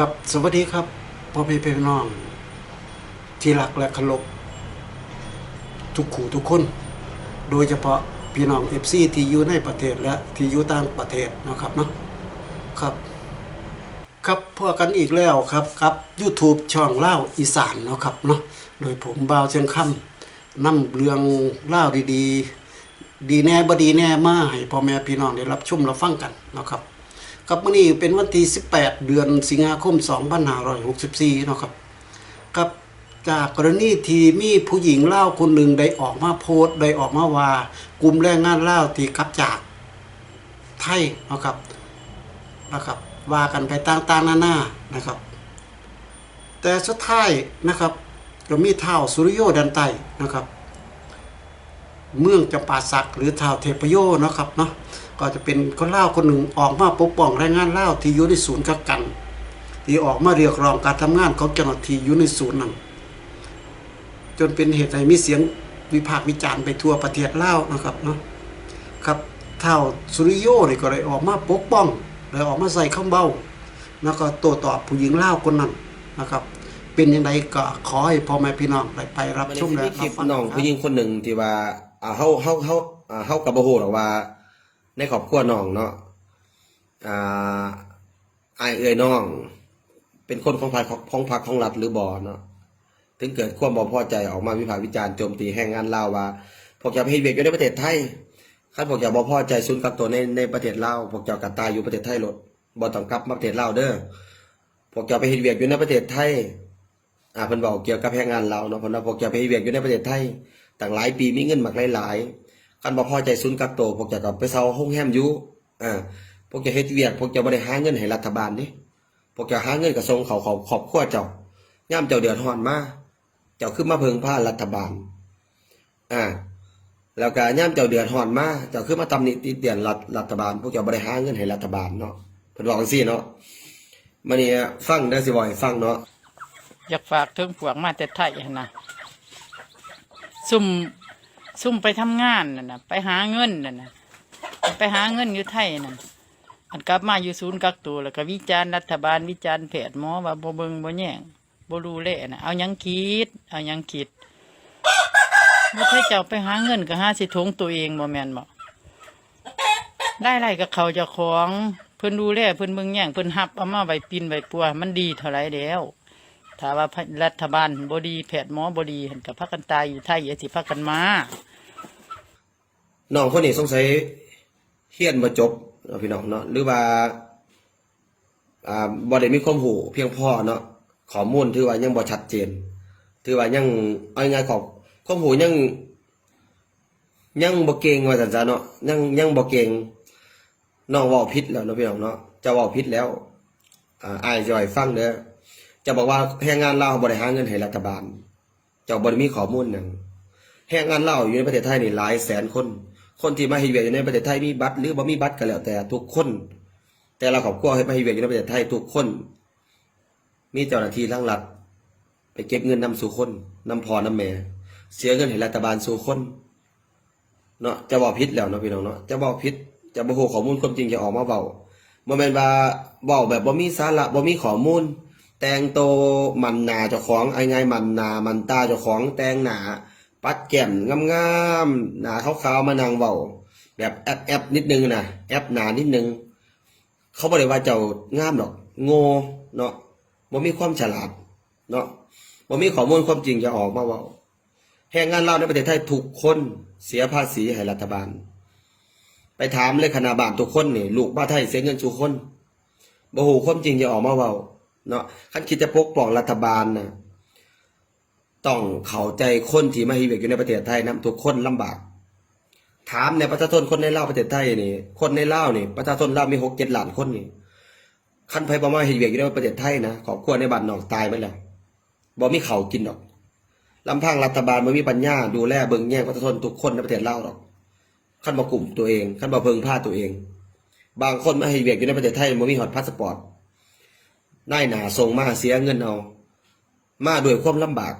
กับสวัสดีครับพ่อพี่พี่น้อง ที่รักและเคารพทุกขู่ทุกคน โดยเฉพาะพี่น้องเอฟซีที่อยู่ในประเทศและที่อยู่ต่างประเทศนะครับเนาะครับ ครับพวกกันอีกแล้วครับครับ YouTube ช่องเล่าอีสานเนาะครับเนาะโดยผมบ่าวเชียงคำนำเรื่องเล่าดีๆ ดีแน่บดีแน่มาให้พ่อแม่พี่น้องได้รับชมรับฟังกันนะครับ ครับมื้อนี้เป็นวันที่ 18 เดือนสิงหาคม 2564เนาะครับครับ จากกรณีที่มีผู้หญิงเล่าคนหนึ่งได้ออกมาโพสต์ได้ออกมาว่ากลุ่มแรงงานเล่าที่กลับจากไทยเนาะครับนะครับว่ากันไปต่างๆนานานะครับ แต่สุดท้ายนะครับก็มีเท้าสุริโยดันไตนะครับ เมืองจำปาสักหรือเท้าเทพโยนะครับเนาะ ก็จะเป็นคนเล่าคนหนึ่งออกมาปกป้องแรงงานเล่าที่อยู่ในศูนย์กักกัน ที่ออกมาเรียกร้องการทำงานของเจ้าหน้าที่อยู่ในศูนย์นั้นจนเป็นเหตุให้มีเสียงวิพากษ์วิจารณ์ไปทั่วประเทศลานะครับเนาะครับเท่าสุริโยนี่ก็เลยออกมาปกป้องเลยออกมาใส่คำเบ้า แล้วก็โต้ตอบผู้หญิงเลาคนนั้นนะครับเป็นยังไงก็ขอให้พ่อแม่พี่น้องได้ไปรับชมและคลิรับฟังน้องผู้หญิงคนหนึ่งที่ว่าอ่าเฮาเฮาเฮาอ่าเฮากับบ่ฮู้หรอว่า ในครอบครัวน้องเนาะอ่าอายเอ่ยน้อง เป็นคนของภายของพรรคของรัฐหรือบ่เนาะถึงเกิดความบ่พอใจออกมาวิพากษ์วิจารณ์โจมตีแรงงานลาวว่าพวกเจ้าไปเฮ็ดเวียกอยู่ในประเทศไทยคันพวกเจ้าบ่พอใจศูนกักตัวในในประเทศลาวพวกเจ้าก็ตายอยู่ประเทศไทยโลดบ่ต้องกลับมาประเทศลาวเด้อพวกเจ้าไปเฮ็ดเวียกอยู่ในประเทศไทยอ่าเพิ่นบอกเกี่ยวกับแรงงานเราเนาะเพิ่นว่าพวกเจ้าไปเฮ็ดเวียกอยู่ในประเทศไทยตั้งหลายปีมีเงินมากหลายๆ คันบ่พอใจศูนย์กักตัวพวกจ้าก็ไปเซาโรงแรมอยู่อ่าพวกจ้าเฮ็ดเวียกพวกจ้าบ่ได้หาเงินให้รัฐบาลเด้พวกจ้าหาเงินก็ส่งเขาเขาครอบครัวเจ้ายามเจ้าเดือดร้อนมาเจ้าคือมาเพิ่งพารัฐบาลอ่าแล้วก็ยามเจ้าเดือดร้อนมาเจ้าคือมาตำหนิติเตียนรัฐรัฐบาล พวกเจ้าบ่ได้หาเงินให้รัฐบาลเนาะเพิ่นบอกจังซี่เนาะมื้อนี้ฟังได้สิบ่ให้ฟังเนาะอยากฝากถึงพวกมาแต่ไทยนะซุ่ม ซุ่มไปทำงานน่ะนะไปหาเงินน่ะนะไปหาเงินอยู่ไทยนั่นอันกลับมาอยู่ศูนย์กักตัวแล้วก็วิจารณ์รัฐบาลวิจารณ์แพทย์หมอว่าบ่เบิงบ่แย่งบ่รู้แลนะเอายังคิด เอายังคิดบ่ใช่เจ้าไปหาเงินก็หาสิทงตัวเองบ่แม่นบ่ได้ไรกับเขาจ้าของเพิ่นดูแลเพิ่นเบิ่งแย่งเพิ่นหับเอามาไว้ปินไว้ปัวมันดีเท่าไรแล้วถ้าว่ารัฐบาลบดีแพทย์หมอบดีเห็นกับพักกันตายอยู่ไทยอย่าสิพักกันมา น้องคนนี้สงสัยเฮียนบ่จบนะพี่น้องเนาะหรือว่าอ่าบ่ได้มีความรู้เพียงพอเนาะข้อมูลถือว่ายังบ่ชัดเจน ถือว่ายังเอาง่ายๆขอบความรู้ยัง ยังบ่เก่งว่าซั่นซะเนาะยังยังบ่เก่งน้องเว้าผิดแล้วเนาะพี่น้องเนาะจะเว้าผิดแล้วอ่าอายจะให้ฟังเด้อจะบอกว่าแรงงานลาวบ่ได้หาเงินให้รัฐบาลเจ้าบ่ได้มีข้อมูลหยังแรงงานลาวอยู่ในประเทศไทยนี่หลายแสนคน คนที่มาเฮ็ดเวียกอยู่ในประเทศไทยมีบัตรหรือบ่มีบัตรก็แล้วแต่ทุกคน แต่ละครอบครัวเฮ็ดมาเฮ็ดเวียกอยู่ในประเทศไทยทุกคน มีเจ้าหน้าที่ทางรัฐไปเก็บเงินนำสู่คนนำพอนำแม่เสียเงินให้รัฐบาลสู่คนเนาะจะบอกผิดแล้วเนาะพี่น้องเนาะจะบอกผิดจะบ่ฮู้ข้อมูลความจริงจะออกมาเว้าบ่แม่นว่าเว้าแบบบ่มีสาระบ่มีข้อมูล แต่งโตมันหนาเจ้าของไอ้ไงมันหนามันตาเจ้าของแต่งหนา ปัดแก้มงามๆหนาขาวๆมานั่งเบาแบบแอปแอปนิดนึงนะแอปหนานิดนึง เขาบอกเลยว่าเจ้างามหรอก โง่เนาะบ่มีความฉลาด เนาะบ่มีข้อมูลความจริงจะออกมาเว่าแรงงานเราในประเทศไทยทุกคนเสียภาษีให้รัฐบาล ไปถามเลยคณะบาลทุกคนนี่ลูกบ้านไทยเสียเงินทุกคนบ่ฮู้ความจริงจะออกมาเว้าเนาะคันคิดจะปกป้องรัฐบาลน่ะ ต้องเข้าใจคนที่มาฮีเวกอยู่ในประเทศไทยนะทุกคนลำบาก ถามในประชาชนคนในลาวประเทศไทยนี่ คนในลาวนี่ ประชาชนลาวมีหกเจ็ดล้านคนนี่คันไผบ่มาฮีเวกอยู่ในประเทศไทยนะครอบครัวในบ้านนอกตายไปแล้วบ่มีข้าวกินดอกลำพังรัฐบาลบ่มีปัญญาดูแลเบิ่งแย่งประชาชนทุกคนในประเทศลาวดอกคันบ่กลุ่มตัวเองคันบ่เพิ่งพาตัวเอง บางคนมาฮีเวกอยู่ในประเทศไทยบ่มีฮอดพาสปอร์ตนายหนาส่งมาเสียเงินเอามาด้วยความลำบาก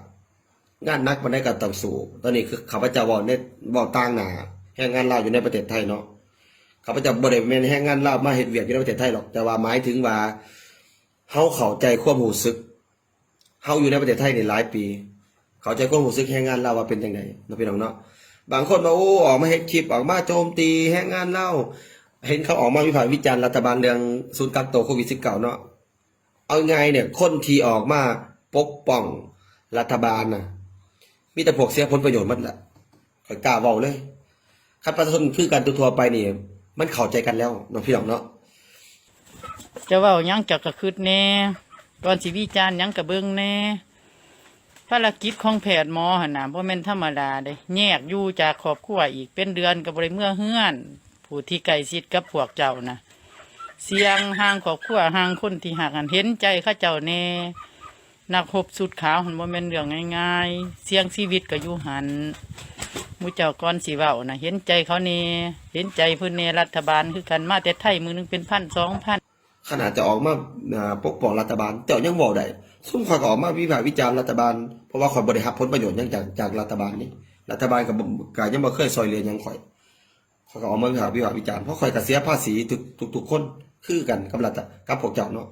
งานนักมันได้กับต่างสู่ ตอนนี้คือข้าพเจ้าบอกในบอกต่างหนาแรงงานลาวอยู่ในประเทศไทยเนาะข้าพเจ้าบ่ได้เป็นแรงงานลาวมาเฮ็ดเวียกอยู่ในประเทศไทยหรอกแต่ว่าหมายถึงว่าเฮาเข้าใจความรู้สึกเฮาอยู่ในประเทศไทยนี่หลายปี เข้าใจความรู้สึกแรงงานเราวว่าเป็นจังไดเนาะพี่น้องเนาะบางคนมาโอ้ออกมาเฮ็ดคลิปออกมาโจมตีแรงงานเราเห็นเขาออกมาวิพากษ์วิจารณ์รัฐบาลเรื่องศูนย์กักตัวโควิด19เนาะเอาไงเนี่ยคนที่ออกมาปกป้องรัฐบาลน่ะ มีแต่พวกเสียผลประโยชน์มันแหละข่อยกล้าเว้าเลยคันประชาชนคือกันทั่วไปนี่ มันเข้าใจกันแล้วเนาะพี่น้องเนาะจะเว้าหยังจะกระคืดแน่ก่อนสิวิจารณ์หยังกระเบิ่งแน่ภารกิจของแพทย์หมอหันน่ะบ่แม่นธรรมดาเด้แยกอยู่จากครอบครัวอีกเป็นเดือนก็บ่ได้เมื่อเฮือน ผู้ที่ใกล้ชิดกับพวกเจ้านะเสียงห่างครอบครัวห่างคนที่หักกันเห็นใจข้าเจ้าแน่ นักรบสุดขาวหันบ่แม่นเรื่องง่ายๆ เสียงชีวิตก็อยู่หันมูเจ้าก่อนสิเว้านะเห็นใจเขาแน่เห็นใจเพิ่นแน่รัฐบาลคือกันมาแต่ไทยมือหนึงเป็นพันสองพันขนาดจะออกมาปกป้องรัฐบาลแต่ยังบอกได้ซุ่มข่อยก็ออกมาวิพากษ์วิจารณ์รัฐบาลเพราะว่าข่อยบริหารผลประโยชน์ยังจากจากรัฐบาลนี่รัฐบาลกับกายังบ่เคยซอยเหลือหยังข่อยข่อยก็ออกมาวิพากษ์วิพากษ์วิจารณ์เพราะข่อยก็เสียภาษีทุกทุกทุกคนคือกันกับรัฐกับพวกเจ้าเนาะ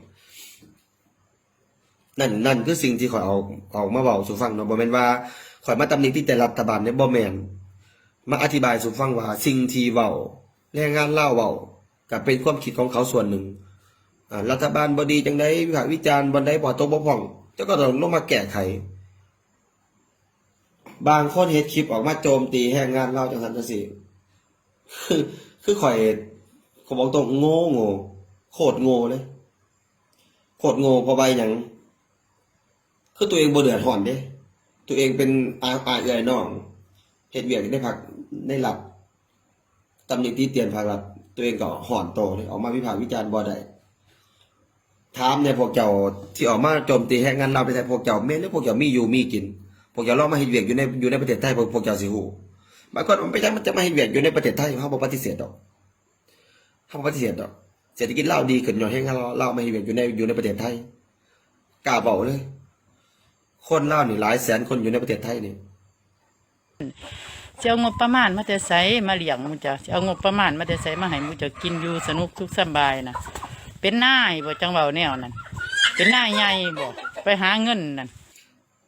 นั่นนั่นคือสิ่งที่ข่อยเอาเอามาเว้าสู่ฟังเนาะบ่แม่นว่าข่อยมาตำหนิที่แต่รัฐบาลเนี่ยบ่แม่นมาอธิบายสู่ฟังว่า สิ่งที่เว้าแรงงานเล่าวเว้าก็เป็นความคิดของเขาส่วนหนึ่งรัฐบาลบดีจังไดวิพากษ์วิจารณ์บันไดบ่ตกบ่พ่องเจ้าก็ต้องลงมาแก้ไข บางคนเฮ็ดคลิปออกมาโจมตีแรงงานเราจังซั่นจังซี่คือคือข่อยเขาบอกตรงโง่โง่โคตรโง่เลยโคตรโง่เพราะใบหยัง คือตัวเองบ่เดือดร้อนเด้ ตัวเองเป็นอาอาเอื้อยน้องเฮ็ดเวียกได้พักได้หลับตำหนิตีเตียนภาครัฐตัวเองก็ห่อนโตเลยออกมาวิพากษ์วิจารณ์บ่ได้ถามเนี่ยพวกเจ้าที่ออกมาโจมตีแรงงานเราไปแต่พวกเจ้าแม่นหรือพวกเจ้ามีอยู่มีกิน พวกเจ้าลอมาเฮ็ดเวียกอยู่ในอยู่ในประเทศไทยพวกพวกเจ้าสิฮู้บางคนมันไปจังมันจะมาเฮ็ดเวียกอยู่ในประเทศไทยเฮาบ่ปฏิเสธดอกเฮาบ่ปฏิเสธดอกเศรษฐกิจลาดีขึ้นย้อนแรงงานเราเรามาเฮ็ดเวียกอยู่ในอยู่ในประเทศไทยกล้าเว้าเลย คนลาวนี่หลายแสนคนอยู่ในประเทศไทยนี่จะเอางบประมาณมาแต่ใสมาเลี้ยงหมูเจ้าจะเอางบประมาณมาแต่ใสมาให้หมูเจ้ากินอยู่สนุกทุกสำบายนะเป็นนายบ่จังเว้าแนวนั้นเป็นนายใหญ่บ่ไปหาเงินนั่น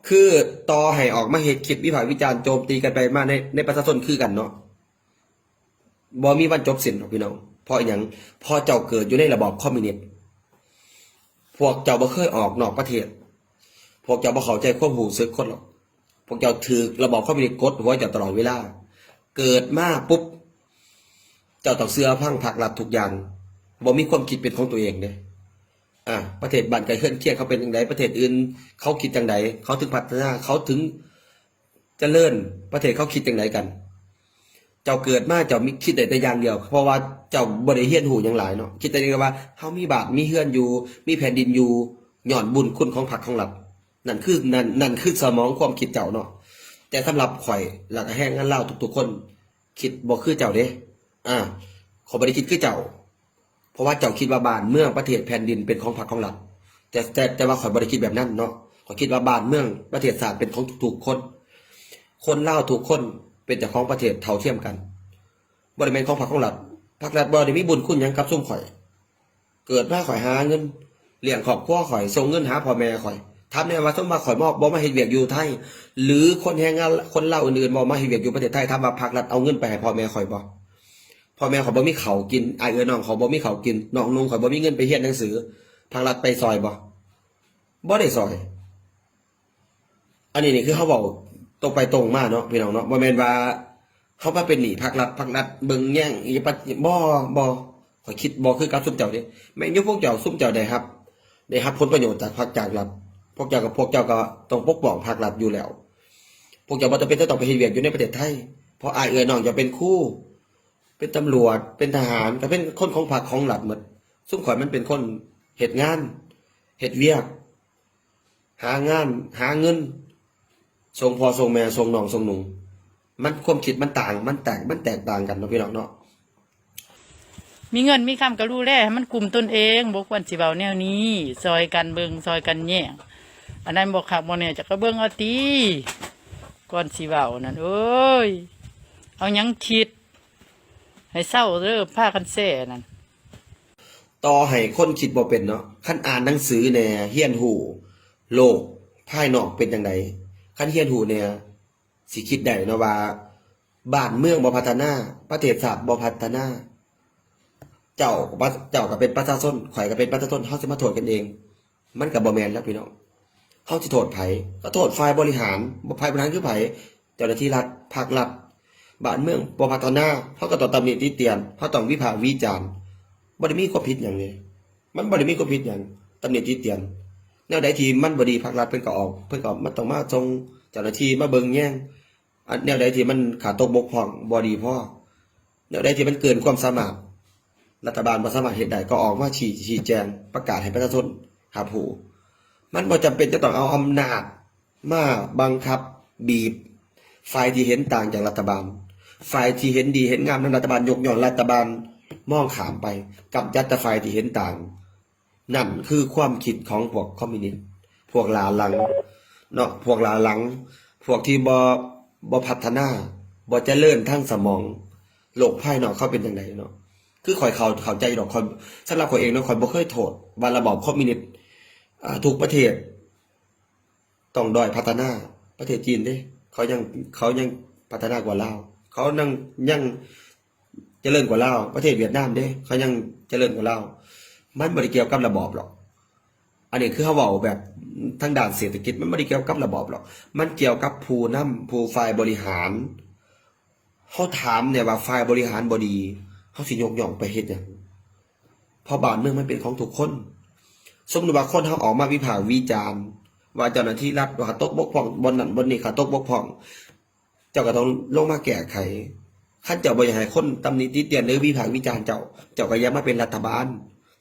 คือต่อให้ออกมาเฮ็ดคลิปวิพากษ์วิจารณ์โจมตีกันไปมาในในประชาชนคือกันเนาะบ่มีวันจบสิ้นหรอกพี่น้องเพราะอหยังเพอเจ้าเกิดอยู่ในระบอบคอมมิวนิสต์พวกเจ้าบ่เคยออกนอกประเทศ พวกเจ้าบ่เข้าใจความรู้สึกคนหรอกพวกเจ้าถือระบอบคอมมิวนิสต์กดหัวเจ้าตลอดเวลา เกิดมาปุ๊บ เจ้าต้องเสื้อพังผักหลัดทุกอย่างบ่มีความคิดเป็นของตัวเองเด้อ่าประเทศบ้านไกลเคลื่อนเคียงเขาเป็นอยังไงประเทศอื่น เขาคิดจังไดเขาถึงพัฒนาเขาถึงเจริญประเทศเขาคิดจังไดกัน เจ้าเกิดมาเจ้ามีคิดแต่แต่อย่างเดียว เพราะว่าเจ้าบริเฮียนหูอย่างหลายเนาะคิดแต่เดียวว่าเฮามีบาทมีเฮือนอยู่ มีแผ่นดินอยู่หย่อนบุญคุณของผักของหลับ นั่นคือนั่นนั่นคือสมองความคิดเจ้าเนาะแต่สำหรับข่อยหลักแห้งงั้นเล่าทุกๆคน คิดบ่คือเจ้าเด้อ่าขอบ่ได้คิดคือเจ้า เพราะว่าเจ้าคิดว่าบ้านเมืองประเทศแผ่นดินเป็นของพรรคของรัฐแต่แต่แต่ว่าข่อยบริคิดแบบนั้นเนาะข่อยคิดว่าบ้านเมืองประเทศศาสตร์เป็นของทุกๆคน คนเล่าทุกคนเป็นเจ้าของประเทศเท่าเทียมกัน บริเวณของพรรคของรัฐพรรครัฐบริมีบุญคุณยังกับซุ่มข่อย เกิดมาข่อยหาเงินเลี้ยงครอบครัวข่อยส่งเงินหาพ่อแม่ข่อย ทำในว่าสมมาข่อยมอบบ่มาเฮ็ดเวียกอยู่ไทย หรือคนแรงงานคนเล่าอื่นๆบ่มาเฮ็ดเวียกอยู่ประเทศไทยทำมาพรรครัฐเอาเงินไปให้พ่อแม่ข่อยบ่พ่อแม่เขาบ่มีเขากินไอเอ๋ยน้องเขาบ่มีเขากินน้องนุ่งเขาบ่มีเงินไปเรียนหนังสือทางรัฐไปซอยบ่บ่ได้ซอย อันนี้นี่คือเขาบอกตรงไปตรงมาเนาะพี่น้องเนาะบ่แมนว่าเขามาเป็นหนี้ภาครัฐภาครัฐเบิ่งแย่งอีปัดบ่บ่ข่อยคิดบ่คือกับซุ่มเจ้าเด้แม่งอยู่พวกเจ้าซุ่มเจ้าได้ครับได้ครับผลประโยชน์จากภาคจากรัฐ พวกเจ้ากับพวกเจ้าก็ต้องปกป้องภาครัฐอยู่แล้ว พวกเจ้าบ่จำเป็นต้องไปเฮ็ดเวียกอยู่ในประเทศไทย เพราะอายเอ๋ยน้องจะเป็นครูเป็นตำรวจ เป็นทหารก็เป็นคนของพรรคของหลัดหมดซุ่มข่อยมันเป็นคนเหตุงานเหตุเวียก หางาน หาเงินส่งพอส่งแม่ส่งน้องส่งหนุ่งมันความคิดมันต่าง มันแตกมันแตกต่างกันเนาะพี่น้องเนาะมีเงินมีคำก็รู้แลให้มันกลุ่มตนเองบ่ควรสิเว้าแนวนี้ ซอยกันเบิงซอยกันแย่ง อันนั้นบ่คักบ่แน่จะก็เบิ่งเอาติก่อนสิเว้านั่นเอ้ย เอายังคิด ให้เศร้าเด้อพากันแซ่นั่นต่อให้คนคิดบ่เป็นเนาะคันอ่านหนังสือแหน่ยเฮียนหูโลกภายนอกเป็นจังไดคันเฮียนหูแหน่ยสิคิดได้เนาะว่าบ้านเมืองบ่พัฒนา ประเทศชาติบ่พัฒนา เจ้าเจ้าก็เป็นประชาชนข่อยก็เป็นประชาชนเฮาสิมาโทษกันเอง มันก็บ่แม่นแล้วพี่น้อง เฮาสิโทษไผก็โทษฝ่ายบริหารบ่ฝ่ายบริหารคือไผเจ้าหน้าที่รัฐภาครัฐบ้านเมืองบ่พัฒนาเฮาก็ต้องตำหนิติเตียนเฮาต้องวิพากษ์วิจารณ์บ่ได้มีความผิดหยังเลยมันบ่ได้มีความผิดหยังตำหนิติเตียนแนวใดที่มันบ่ดีภาครัฐเพิ่นก็ออกเพิ่นก็มันต้องมาส่งเจ้าหน้าที่มาเบิ่งแย่งแนวใดที่มันขาดตกบกพร่องบ่ดีพอแนวใดที่มันเกินความสามารถรัฐบาลบ่สามารถเฮ็ดได้ก็ออกมาชี้ชี้แจงประกาศให้ประชาชนรับรู้ มันบ่จำเป็นจะต้องเอาอำนาจ มาบังคับ บีบ ฝ่ายที่เห็นต่างจากรัฐบาล ฝ่ายที่เห็นดีเห็นงามนั้นรัฐบาลยกย่องรัฐบาลมองขามไปกับยัดแต่ฝ่ายที่เห็นต่าง นั่นคือความคิดของพวกคอมมิวนิสต์พวกลาหลังเนาะพวกลาหลัง พวกที่บ่บ่พัฒนาบ่เจริญทั้งสมองโลกภายนอกเขาเป็นจังไดเนาะคือข่อยเขาเขาใจดอกข่อยสำหรับข่อยเองเนาะข่อยบ่เคยโทษว่าระบอบคอมมิวนิสต์ ทุกประเทศ ต้องดอยพัฒนา ประเทศจีนเด้เขายังเขายังพัฒนากว่าลาวเขายังยังเจริญกว่าลาวประเทศเวียดนามเด้เขายังเจริญกว่าลาวมันบ่ได้เกี่ยวกับระบอบหรอก อันนี้คือเขาเว้าแบบทางด้านเศรษฐกิจมันไม่ได้เกี่ยวกับระบอบหรอก มันเกี่ยวกับผู้นำผู้ฝ่ายบริหารเขาถามเนี่ยว่าฝ่ายบริหารบดีเขาสิยกย่องไปเฮ็ดหยังเพราะบ้านเมืองมันเป็นของทุกคน สมมติว่าคนเขาออกมาวิพากษ์วิจารณ์ว่าเจ้าหน้าที่รัฐว่าขาตกบกพร่องบนนั้นบนนี้ขาตกบกพร่อง เจ้าก็ต้องลงมาแก้ไขขั้นเจ้าบ่อยากให้คนตำหนิติเตียนหรือวิพากษ์วิจารณ์เจ้า เจ้าก็ย่ามาเป็นรัฐบาล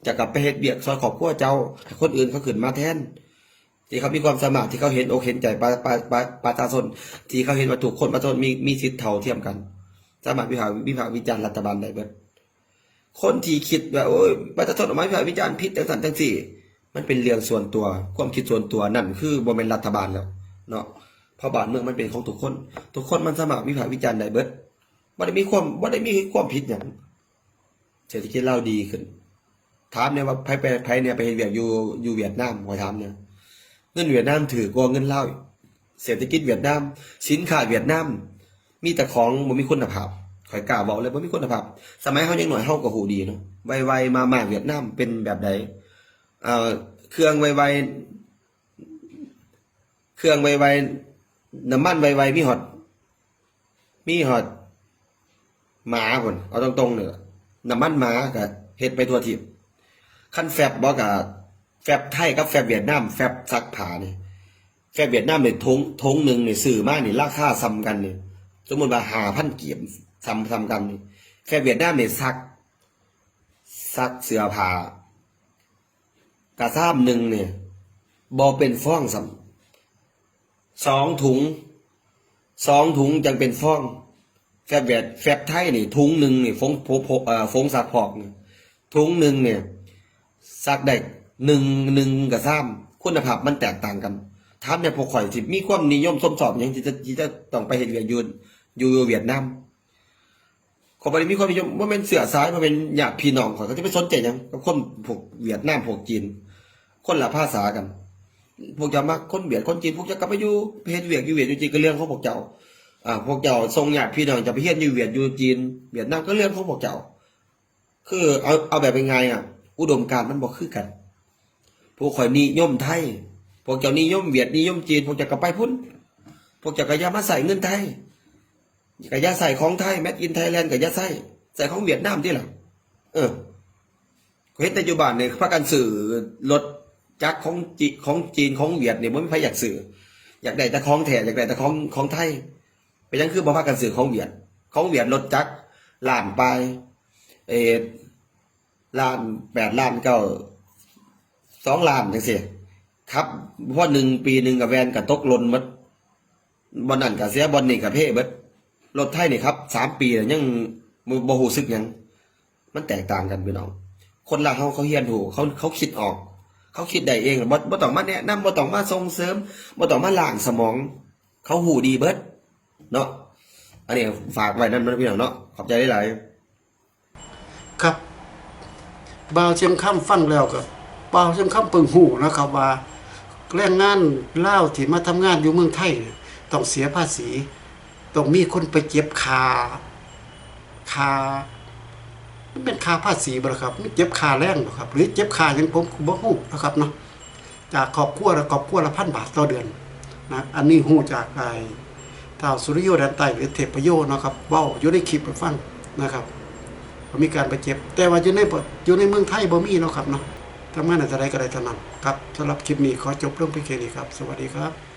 จะกลับไปเฮ็ดเบียกซอยขอบครัวเจ้าคนอื่นเขาขึ้นมาแทน ที่เขามีความสามารถที่เขาเห็นอกเห็นใจประประประประชาชนที่เขาเห็นว่าทุกคนประชาชนมีมีสิทธิ์เท่าเทียมกัน สามารถวิพากษ์วิพากษ์วิจารณ์รัฐบาลได้เบิดคนที่คิดว่าโอ้ยประชาชนออกมาวิพากษ์วิจารณ์ผิดจังสันจังสี่ มันเป็นเรื่องส่วนตัว ความคิดส่วนตัวนั่นคือบ่เป็นรัฐบาลแล้วเนาะเพราะบ้านเมืองมันเป็นของทุกคน ทุกคนมันสามารวิพากษ์วิจารณ์ได้เบิดบ่ได้มีความบ่ได้มีความผิดหยังเศรษฐกิจเราดีขึ้น ถามเนี่ยว่าไผไปไผเนี่ยไปเฮ็ดเวียกอยู่อยู่เวียดนามขอถามเนี่ยเงินเวียดนามถือกว่าเงินเลาเศรษฐกิจเวียดนาม สินค้าเวียดนาม มีแต่ของบ่มีคุณภาพข่อยกล้าบอกเลยบ่มีคุณภาพ สมัยเฮายังหน่อยเฮาก็หูดีเนาะไวๆมามาเวียดนามเป็นแบบใด เครื่องไวๆเครื่องไวๆน้ำมันไวๆมีฮอด มีฮอดหมาพุ่นเอาตรงๆเด้อน้ำมันหมาก็เฮ็ดไปทั่วทิพย์คันแฟบบ่ก็แฟบไทยกับแฟบเวียดนามแฟบซักผ้านี่แฟบเวียดนามนี่ยทงทงหนึ่งเนี่ซื้อมาเนี่ยราคาซ้ำกันนี่สมมติว่า5,000เกียมซ้ำซ้ำกันนี่แฟบเวียดนามนี่ยซักซักเสื้อผ้า กระซ้ำหนึ่งเนี่ยบอเป็นฟ้องซ้ำสองถุงสองถุงจังเป็นฟ้องแฟบเวียดแฟบไทยนี่ถุงหนึ่งนี่ฟงโพเอ่อฟงซักพอกนี่ถุงหนึ่งเนี่ยซักได้หนึ่งหนึ่งกับซ้ำคุณภาพมันแตกต่างกันถามเนี่ยพวกข่อยสิมีความนิยมส้มสอบหยังที่จะที่จะต้องไปเห็นเวียดยูนอยู่เวียดนามขอบ่ได้มีความนิยมว่าเป็นเสือซ้ายมาเป็นญาติพี่น้องข่อยก็จะไปสนใจยังกับคนพวกเวียดนามพวกจีน คนละภาษากัน พวกเจ้ามักคนเวียดคนจีนพวกเจ้ากลับไปอยู่เฮ็ดเวียกอยู่เวียดอยู่จีนก็เรื่องของพวกเจ้าอ่าพวกเจ้าทรงญาติพี่น้องจะไปเฮ็ดอยู่เวียดอยู่จีนเวียดนามก็เรื่องของพวกเจ้า คือเอาเอาแบบเป็นไงอะ อุดมการมันบ่คือกัน พวกข่อยนิยมไทย พวกเจ้านิยมเวียดนิยมจีน พวกเจ้าก็ไปพุ่นพวกเจ้าก็อย่ามาใส่เงินไทยก็อย่าใส่ของไทยแมดอินไทยแลนด์ก็อย่าใส่ใส่ของเวียดนามที่หล่ะเออเห็นแต่อยู่บ้านเนี่ยพากันสื่อรถ จักรของจีของจีนของเวียดเนี่ยบ่มีใครอยากสื่อ อยากได้แต่ของแท้อยากได้แต่ของของไทยเป็นยังคือบ่พากันสื่อของเวียด ของเวียดรถจักรล้านไปเออล้านแปดล้านเก้าสองล้านจังซี่ครับเพราะหนึ่งปีหนึ่งกับแวนกับตกลนหมดบอลนั่นกับเสียบอลนี่กับเพ่เบิดรถไทยนี่ครับสามปีแล้วยังบ่บ่ฮู้สึกยัง มันแตกต่างกันพี่น้อง คนละเขาเขาเฮียนถูเขาเขาคิดออก เขาคิดได้เองบ่บ่ต้องมาแนะนำบ่ต้องมาส่งเสริมบ่ต้องมาล้างสมอง เขาหูดีเบิดเนาะอันนี้ฝากไว้นั่นนะพี่น้องเนาะขอบใจหลายครับบ่าวเชียงค่ำฟังแล้วก็บ่าวเชียงค่ำเปิงหูนะครับว่าแรงงานเล่าที่มาทำงานอยู่เมืองไทยเนี่ยต้องเสียภาษีต้องมีคนไปเก็บคาคา มันเป็นคาภาษีบ่ล่ะครับมันเก็บคาแรงบ่ครับ หรือเก็บคาหยังผมก็บ่ฮู้นะครับเนาะจากครอบครัวละครอบครัวละพันบาทต่อเดือนนะอันนี้ฮู้จากไอ้ท้าวสุริโยแดนใต้หรือเทพโยนะครับเว้าอยู่ในคลิปฟังนะครับมีการไปเก็บ แต่ว่าอยู่ในอยู่ในเมืองไทยบ่มีเนาะครับเนาะทำงานอะไรก็ได้เท่านั้นครับสำหรับคลิปนี้ขอจบเรื่องเพียงแค่นี้ครับ สวัสดีครับ